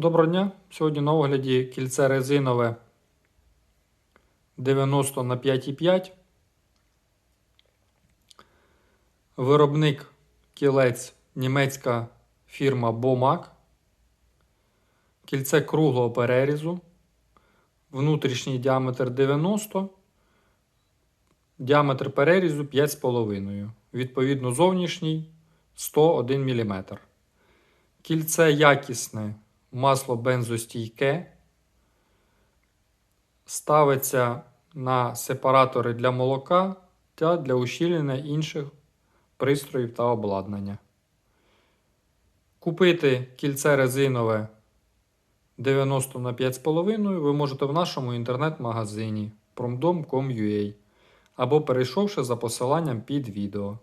Доброго дня! Сьогодні на огляді кільце резинове 90 на 5,5. Виробник кілець німецька фірма Bomac. Кільце круглого перерізу. Внутрішній діаметр 90. Діаметр перерізу 5,5. Відповідно, зовнішній 101 мм. Кільце якісне, масло бензостійке. Ставиться на сепаратори для молока та для ущільнення інших пристроїв та обладнання. Купити кільце резинове 90 на 5,5 ви можете в нашому інтернет-магазині promdom.com.ua або перейшовши за посиланням під відео.